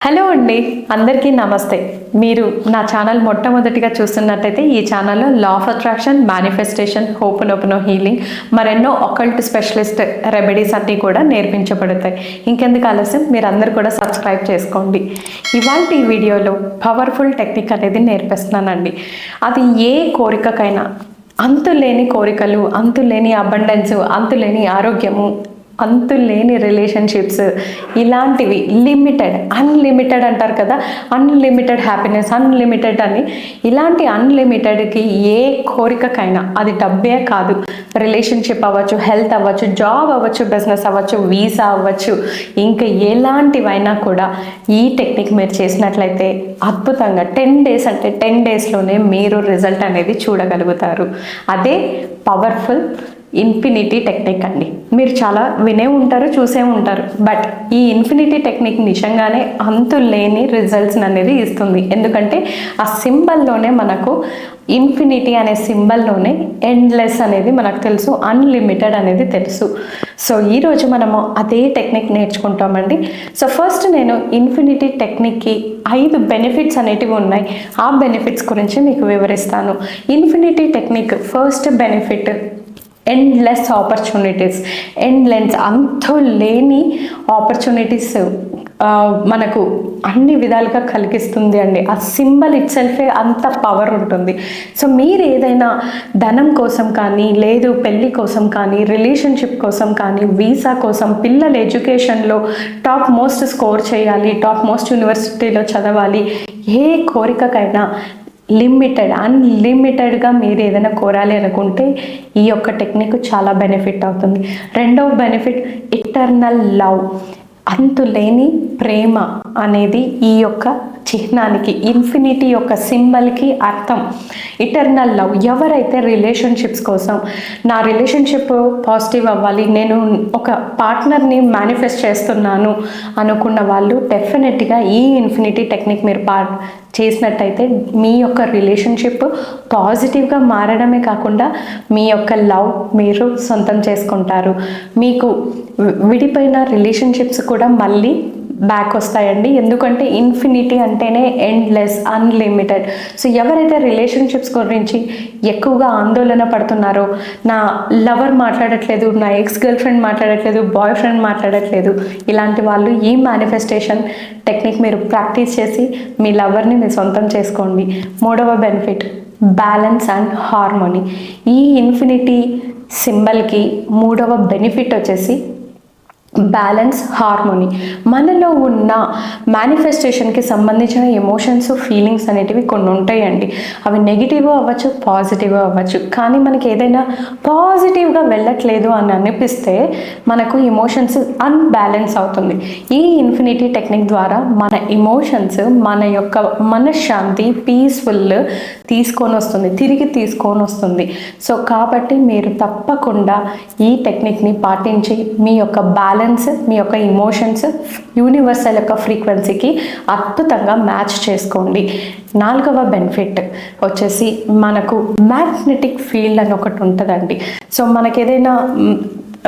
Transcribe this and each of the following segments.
Hello అండి అందరికీ నమస్తే. మీరు నా ఛానల్ మొట్టమొదటిగా చూస్తున్నట్టయితే ఈ ఛానల్లో లా ఆఫ్ అట్రాక్షన్ మేనిఫెస్టేషన్ హోపునోపునో ఓపెన్ హీలింగ్ మరెన్నో ఒకల్ట్ స్పెషలిస్ట్ రెమెడీస్ అన్నీ కూడా నేర్పించబడతాయి. ఇంకెందుకు ఆలస్యం? మీరు అందరు కూడా సబ్స్క్రైబ్ చేసుకోండి. ఇవాళ ఈ వీడియోలో పవర్ఫుల్ టెక్నిక్ అనేది నేర్పిస్తున్నానండి. అది ఏ కోరికకైనా అంతులేని కోరికలు అంతులేని అబండెన్స్ అంతులేని ఆరోగ్యము అంతులేని రిలేషన్షిప్స్ ఇలాంటివి లిమిటెడ్ అన్లిమిటెడ్ అంటారు కదా అన్లిమిటెడ్ హ్యాపీనెస్ అన్లిమిటెడ్ అని. ఇలాంటి అన్లిమిటెడ్కి ఏ కోరికకైనా అది డబ్బే కాదు. రిలేషన్షిప్ అవ్వచ్చు హెల్త్ అవ్వచ్చు జాబ్ అవ్వచ్చు బిజినెస్ అవ్వచ్చు వీసా అవ్వచ్చు. ఇంకా ఎలాంటివైనా కూడా ఈ టెక్నిక్ మీరు చేసినట్లయితే అద్భుతంగా టెన్ డేస్ అంటే టెన్ డేస్లోనే మీరు రిజల్ట్ అనేది చూడగలుగుతారు. అదే పవర్ఫుల్ ఇన్ఫినిటీ టెక్నిక్ అండి. మీరు చాలా వినే ఉంటారు చూసే ఉంటారు. బట్ ఈ ఇన్ఫినిటీ టెక్నిక్ నిజంగానే అంతు లేని రిజల్ట్స్ అనేది ఇస్తుంది. ఎందుకంటే ఆ సింబల్లోనే మనకు ఇన్ఫినిటీ అనే సింబల్లోనే ఎండ్లెస్ అనేది మనకు తెలుసు అన్లిమిటెడ్ అనేది తెలుసు. సో ఈరోజు మనము అదే టెక్నిక్ నేర్చుకుంటామండి. సో ఫస్ట్ నేను ఇన్ఫినిటీ టెక్నిక్కి ఐదు బెనిఫిట్స్ అనేటివి ఉన్నాయి. ఆ బెనిఫిట్స్ గురించి మీకు వివరిస్తాను. Infinity technique first benefit endless opportunities endless అంతు లేని ఆపర్చునిటీస్ మనకు అన్ని విధాలుగా కలిగిస్తుంది అండి. ఆ సింబల్ ఇట్ సెల్ఫే అంత పవర్ ఉంటుంది. సో మీరు ఏదైనా ధనం కోసం కానీ లేదు పెళ్ళి కోసం కానీ రిలేషన్షిప్ కోసం కానీ వీసా కోసం పిల్లల ఎడ్యుకేషన్లో టాప్ మోస్ట్ స్కోర్ చేయాలి టాప్ మోస్ట్ యూనివర్సిటీలో చదవాలి ఏ కోరికకైనా లిమిటెడ్ అన్లిమిటెడ్గా మీరు ఏదైనా కోరాలి అనుకుంటే ఈ యొక్క టెక్నిక్ చాలా బెనిఫిట్ అవుతుంది. రెండవ బెనిఫిట్ ఇటర్నల్ లవ్ అంతులేని ప్రేమ. అనేది ఈ యొక్క చిహ్నానికి ఇన్ఫినిటీ యొక్క సింబల్కి అర్థం. ఇటర్నల్ లవ్ ఎవరైతే రిలేషన్షిప్స్ కోసం నా రిలేషన్షిప్ పాజిటివ్ అవ్వాలి నేను ఒక పార్ట్నర్ని మేనిఫెస్ట్ చేస్తున్నాను అనుకున్న వాళ్ళు డెఫినెట్గా ఈ ఇన్ఫినిటీ టెక్నిక్ మీరు పా చేసినట్టయితే మీ యొక్క రిలేషన్షిప్ పాజిటివ్గా మారడమే కాకుండా మీ యొక్క లవ్ మీరు సొంతం చేసుకుంటారు. మీకు విడిపోయిన రిలేషన్షిప్స్ కూడా మళ్ళీ బ్యాక్ వస్తాయండి. ఎందుకంటే ఇన్ఫినిటీ అంటేనే ఎండ్లెస్ అన్లిమిటెడ్ సో ఎవరైతే రిలేషన్షిప్స్ గురించి ఎక్కువగా ఆందోళన పడుతున్నారో నా లవర్ మాట్లాడట్లేదు నా ఎక్స్ గర్ల్ ఫ్రెండ్ మాట్లాడట్లేదు బాయ్ ఫ్రెండ్ మాట్లాడట్లేదు ఇలాంటి వాళ్ళు ఈ మేనిఫెస్టేషన్ టెక్నిక్ మీరు ప్రాక్టీస్ చేసి మీ లవర్ని మీ సొంతం చేసుకోండి. మూడవ బెనిఫిట్ బ్యాలెన్స్ అండ్ హార్మోనీ ఈ ఇన్ఫినిటీ సింబల్కి మూడవ బెనిఫిట్ వచ్చేసి బ్యాలెన్స్ హార్మోనీ మనలో ఉన్న మేనిఫెస్టేషన్కి సంబంధించిన ఎమోషన్స్ ఫీలింగ్స్ అనేటివి కొన్ని ఉంటాయండి. అవి నెగిటివ్ అవ్వచ్చు పాజిటివ్ అవ్వచ్చు. కానీ మనకి ఏదైనా పాజిటివ్గా వెళ్ళట్లేదు అని అనిపిస్తే మనకు ఎమోషన్స్ అన్బ్యాలెన్స్ అవుతుంది. ఈ ఇన్ఫినిటీ టెక్నిక్ ద్వారా మన ఎమోషన్స్ మన యొక్క మనశ్శాంతి పీస్ఫుల్ తీసుకొని వస్తుంది తిరిగి తీసుకొని వస్తుంది. సో కాబట్టి మీరు తప్పకుండా ఈ టెక్నిక్ని పాటించి మీ యొక్క బ్యాలెన్స్ మీ యొక్క ఇమోషన్స్ యూనివర్సల్ యొక్క ఫ్రీక్వెన్సీకి అద్భుతంగా మ్యాచ్ చేసుకోండి. నాలుగవ బెనిఫిట్ వచ్చేసి మనకు మ్యాగ్నెటిక్ ఫీల్డ్ అని ఒకటి ఉంటుందండి. సో మనకి ఏదైనా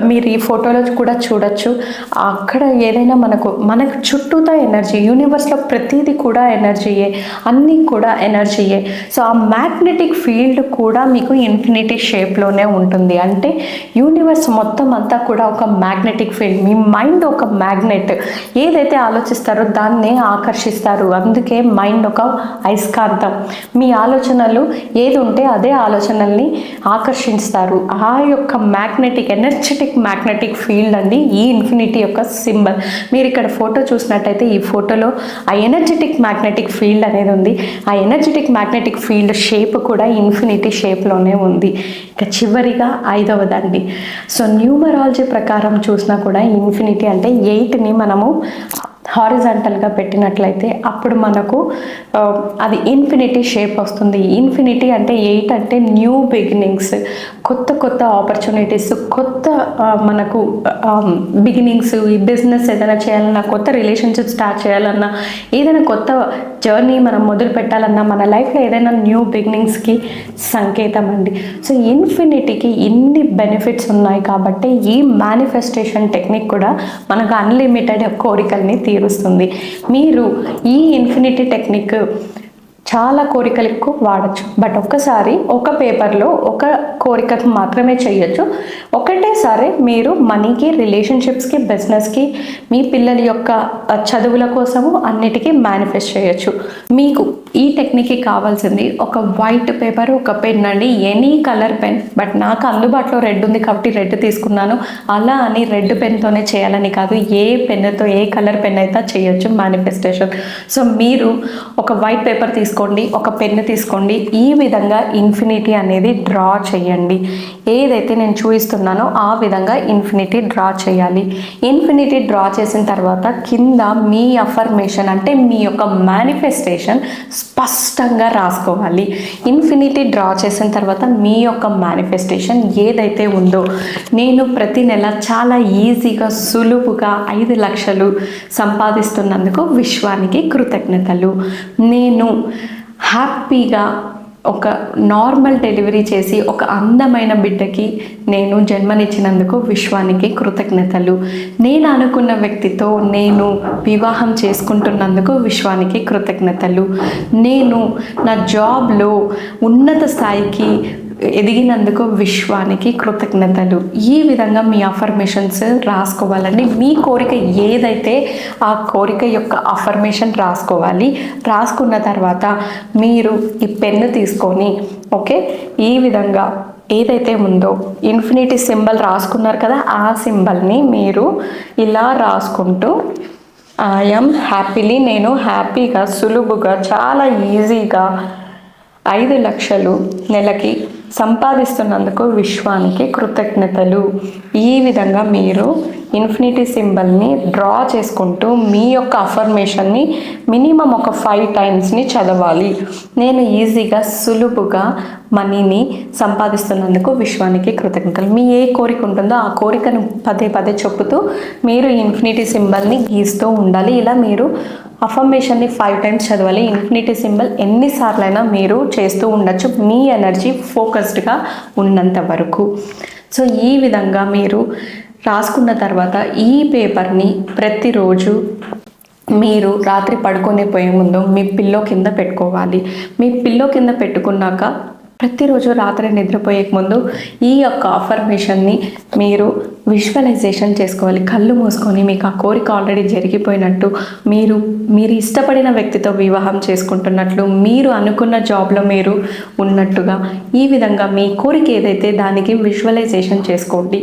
మీరు ఈ ఫోటోలో కూడా చూడొచ్చు. అక్కడ ఏదైనా మనకు మనకు చుట్టూతా ఎనర్జీ యూనివర్స్లో ప్రతిదీ కూడా ఎనర్జీయే అన్నీ కూడా ఎనర్జీయే. సో ఆ మ్యాగ్నెటిక్ ఫీల్డ్ కూడా మీకు ఇన్ఫినిటీ షేప్లోనే ఉంటుంది. అంటే యూనివర్స్ మొత్తం అంతా కూడా ఒక మ్యాగ్నెటిక్ ఫీల్డ్. మీ మైండ్ ఒక మ్యాగ్నెట్. ఏదైతే ఆలోచిస్తారో దాన్నే ఆకర్షిస్తారు. అందుకే మైండ్ ఒక అయస్కాంతం. మీ ఆలోచనలు ఏది ఉంటే అదే ఆలోచనల్ని ఆకర్షిస్తారు ఆ యొక్క మ్యాగ్నెటిక్ ఎనర్జెటిక్ మ్యాగ్నెటిక్ ఫీల్డ్ అండి. ఈ ఇన్ఫినిటీ యొక్క సింబల్. మీరు ఇక్కడ ఫోటో చూసినట్టయితే ఈ ఫోటోలో ఆ ఎనర్జెటిక్ మ్యాగ్నెటిక్ ఫీల్డ్ అనేది ఉంది. ఆ ఎనర్జెటిక్ మ్యాగ్నెటిక్ ఫీల్డ్ షేప్ కూడా ఇన్ఫినిటీ షేప్లోనే ఉంది. ఇక చివరిగా ఐదవదండి. సో న్యూమరాలజీ ప్రకారం చూసినా కూడా ఇన్ఫినిటీ అంటే ఎయిట్ని మనము హారిజాంటల్గా పెట్టినట్లయితే అప్పుడు మనకు అది ఇన్ఫినిటీ షేప్ వస్తుంది. ఇన్ఫినిటీ అంటే ఎయిట్ అంటే న్యూ బిగినింగ్స్ కొత్త కొత్త ఆపర్చునిటీస్ కొత్త మనకు బిగినింగ్స్ ఈ బిజినెస్ ఏదైనా చేయాలన్నా కొత్త రిలేషన్షిప్ స్టార్ట్ చేయాలన్నా ఏదైనా కొత్త జర్నీ మనం మొదలు పెట్టాలన్నా మన లైఫ్లో ఏదైనా న్యూ బిగినింగ్స్కి సంకేతం అండి. సో ఇన్ఫినిటీకి ఇన్ని బెనిఫిట్స్ ఉన్నాయి కాబట్టి ఈ మేనిఫెస్టేషన్ టెక్నిక్ కూడా మనకు అన్లిమిటెడ్ కోరికల్ని తీరుస్తుంది మీరు ఈ ఇన్ఫినిటీ టెక్నిక్ చాలా కోరికలకు వాడచ్చు. బట్ ఒక్కసారి ఒక పేపర్లో ఒక కోరికకు మాత్రమే చేయొచ్చు. ఒకటేసారి మీరు మనీకి రిలేషన్షిప్స్కి బిజినెస్కి మీ పిల్లల యొక్క చదువుల కోసము అన్నిటికీ మేనిఫెస్ట్ చేయొచ్చు. మీకు ఈ టెక్నిక్కి కావాల్సింది ఒక వైట్ పేపర్ ఒక పెన్ అండి. Any colour pen. బట్ నాకు అందుబాటులో రెడ్ ఉంది కాబట్టి రెడ్ తీసుకున్నాను. అలా అని రెడ్ పెన్తోనే చేయాలని కాదు. ఏ పెన్నుతో ఏ కలర్ పెన్ అయితే చేయొచ్చు మేనిఫెస్టేషన్. సో మీరు ఒక వైట్ పేపర్ తీసుకోండి ఒక పెన్ను తీసుకోండి ఈ విధంగా ఇన్ఫినిటీ అనేది డ్రా చేయండి. ఏదైతే నేను చూపిస్తున్నానో ఆ విధంగా ఇన్ఫినిటీ డ్రా చేయాలి. ఇన్ఫినిటీ డ్రా చేసిన తర్వాత కింద మీ అఫర్మేషన్ అంటే మీ యొక్క మేనిఫెస్టేషన్ స్పష్టంగా రాసుకోవాలి. ఇన్ఫినిటీ డ్రా చేసిన తర్వాత మీ యొక్క మేనిఫెస్టేషన్ ఏదైతే ఉందో నేను ప్రతి నెల చాలా ఈజీగా సులువుగా ఐదు లక్షలు సంపాదిస్తున్నందుకు విశ్వానికి కృతజ్ఞతలు. నేను హ్యాపీగా ఒక నార్మల్ డెలివరీ చేసి ఒక అందమైన బిడ్డకి నేను జన్మనిచ్చినందుకు విశ్వానికి కృతజ్ఞతలు. నేను అనుకున్న వ్యక్తితో నేను వివాహం చేసుకుంటున్నందుకు విశ్వానికి కృతజ్ఞతలు. నేను నా జాబ్లో ఉన్నత స్థాయికి ఎదిగినందుకు విశ్వానికి కృతజ్ఞతలు. ఈ విధంగా మీ అఫర్మేషన్స్ రాసుకోవాలండి. మీ కోరిక ఏదైతే ఆ కోరిక యొక్క అఫర్మేషన్ రాసుకోవాలి రాసుకున్న తర్వాత మీరు ఈ పెన్ను తీసుకొని ఓకే? ఈ విధంగా ఏదైతే ఉందో ఇన్ఫినిటీ సింబల్ రాసుకున్నారు కదా ఆ సింబల్ని మీరు ఇలా రాసుకుంటూ ఐఎమ్ హ్యాపీలీ నేను హ్యాపీగా సులువుగా చాలా ఈజీగా ఐదు లక్షలు నెలకి సంపాదిస్తున్నందుకు విశ్వానికి కృతజ్ఞతలు. ఈ విధంగా మీరు ఇన్ఫినిటీ సింబల్ని డ్రా చేసుకుంటూ మీ యొక్క అఫర్మేషన్ని మినిమం ఒక ఫైవ్ టైమ్స్ని చదవాలి. నేను ఈజీగా సులువుగా మనీని సంపాదిస్తున్నందుకు విశ్వానికి కృతజ్ఞతలు. మీ ఏ కోరిక ఉంటుందో ఆ కోరికను పదే పదే చెప్పుతూ మీరు ఇన్ఫినిటీ సింబల్ని గీస్తూ ఉండాలి. ఇలా మీరు అఫర్మేషన్ని ఫైవ్ టైమ్స్ చదవాలి. ఇన్ఫినిటీ సింబల్ ఎన్నిసార్లైనా మీరు చేస్తూ ఉండొచ్చు. మీ ఎనర్జీ ఫోకస్డ్గా ఉన్నంత వరకు. సో ఈ విధంగా మీరు రాసుకున్న తర్వాత ఈ పేపర్ని ప్రతిరోజు మీరు రాత్రి పడుకొని పోయే ముందు మీ పిల్లో కింద పెట్టుకోవాలి. మీ పిల్లో కింద పెట్టుకున్నాక ప్రతిరోజు రాత్రి నిద్రపోయే ముందు ఈ యొక్క అఫర్మేషన్ని మీరు విజువలైజేషన్ చేసుకోవాలి. కళ్ళు మూసుకొని మీకు ఆ కోరిక ఆల్రెడీ జరిగిపోయినట్టు మీరు మీరు ఇష్టపడిన వ్యక్తితో వివాహం చేసుకుంటున్నట్లు మీరు అనుకున్న జాబ్లో మీరు ఉన్నట్టుగా ఈ విధంగా మీ కోరిక ఏదైతే దానికి విజువలైజేషన్ చేసుకోండి.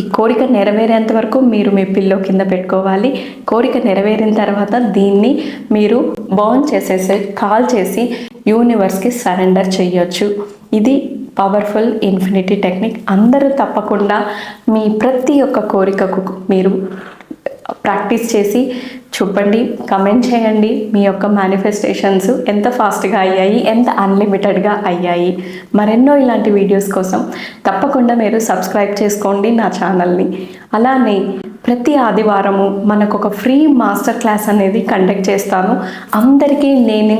ఈ కోరిక నెరవేరేంత వరకు మీరు మీ పిల్లో కింద పెట్టుకోవాలి. కోరిక నెరవేరిన తర్వాత దీన్ని మీరు బర్న్ చేసేసి కాల్ చేసి యూనివర్స్కి సరెండర్ చేయొచ్చు. ఇది పవర్ఫుల్ ఇన్ఫినిటీ టెక్నిక్ అందరూ తప్పకుండా మీ ప్రతి ఒక్క కోరికకు మీరు ప్రాక్టీస్ చేసి చూపండి కమెంట్ చేయండి. మీ యొక్క మేనిఫెస్టేషన్స్ ఎంత ఫాస్ట్గా అయ్యాయి ఎంత అన్లిమిటెడ్గా అయ్యాయి. మరెన్నో ఇలాంటి వీడియోస్ కోసం తప్పకుండా మీరు సబ్స్క్రైబ్ చేసుకోండి నా ఛానల్ని అలానే ప్రతి ఆదివారము మనకు ఒక ఫ్రీ మాస్టర్ క్లాస్ అనేది కండక్ట్ చేస్తాను. అందరికీ నేను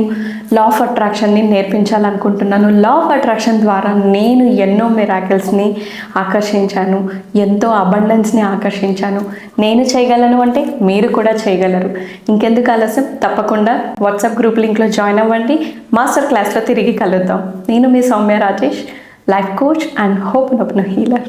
లా ఆఫ్ అట్రాక్షన్ని నేర్పించాలనుకుంటున్నాను. లా ఆఫ్ అట్రాక్షన్ ద్వారా నేను ఎన్నో మిరాకిల్స్ని ఆకర్షించాను. ఎంతో అబండెన్స్ని ఆకర్షించాను. నేను చేయగలను అంటే మీరు కూడా చేయగలరు. ఇంకెందుకు ఆలస్యం? తప్పకుండా వాట్సాప్ గ్రూప్ లింక్లో జాయిన్ అవ్వండి. మాస్టర్ క్లాస్లో తిరిగి కలుద్దాం. నేను మీ Soumya Rajesh life coach and hope నొప్ను healer